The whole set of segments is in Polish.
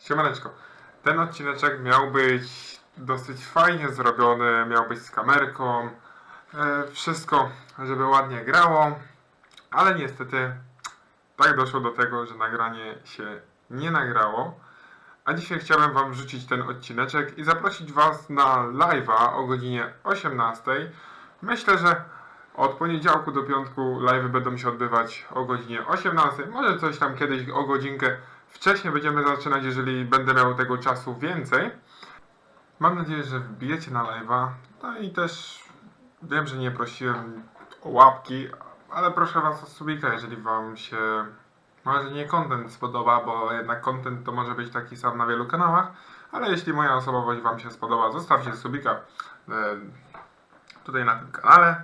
Siemaneczko. Ten odcineczek miał być dosyć fajnie zrobiony, miał być z kamerką, e, wszystko, żeby ładnie grało, ale niestety tak doszło do tego, że nagranie się nie nagrało. A dzisiaj chciałem Wam wrzucić ten odcineczek i zaprosić Was na live'a o godzinie 18. Myślę, że od poniedziałku do piątku live'y będą się odbywać o godzinie 18. Może coś tam kiedyś o godzinkę wcześniej będziemy zaczynać, jeżeli będę miał tego czasu więcej. Mam nadzieję, że wbijecie na live'a. No i też wiem, że nie prosiłem o łapki, ale proszę Was o subika, jeżeli Wam się może nie content spodoba, bo jednak content to może być taki sam na wielu kanałach, ale jeśli moja osobowość Wam się spodoba, zostawcie subika e, tutaj na tym kanale.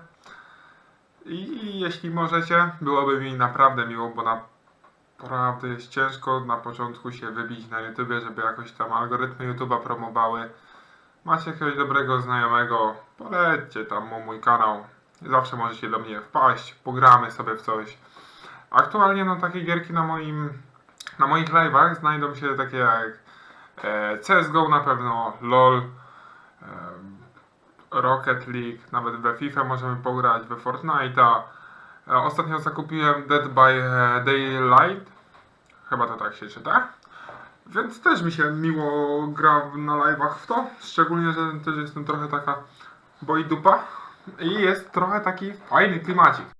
I jeśli możecie, byłoby mi naprawdę miło, bo naprawdę jest ciężko na początku się wybić na YouTubie, żeby jakoś tam algorytmy YouTube'a promowały. Macie jakiegoś dobrego znajomego, polećcie tam mu mój kanał. Zawsze możecie do mnie wpaść, pogramy sobie w coś. Aktualnie no takie gierki na moim na moich live'ach znajdą się takie jak e, CSGO na pewno, LOL, e, Rocket League, nawet we FIFA możemy pograć, we Fortnite'a. E, Ostatnio zakupiłem Dead by e, Daylight, chyba to tak się czyta. Więc też mi się miło gra na live'ach w to, szczególnie, że też jestem trochę taka boi dupa i jest trochę taki fajny klimacik.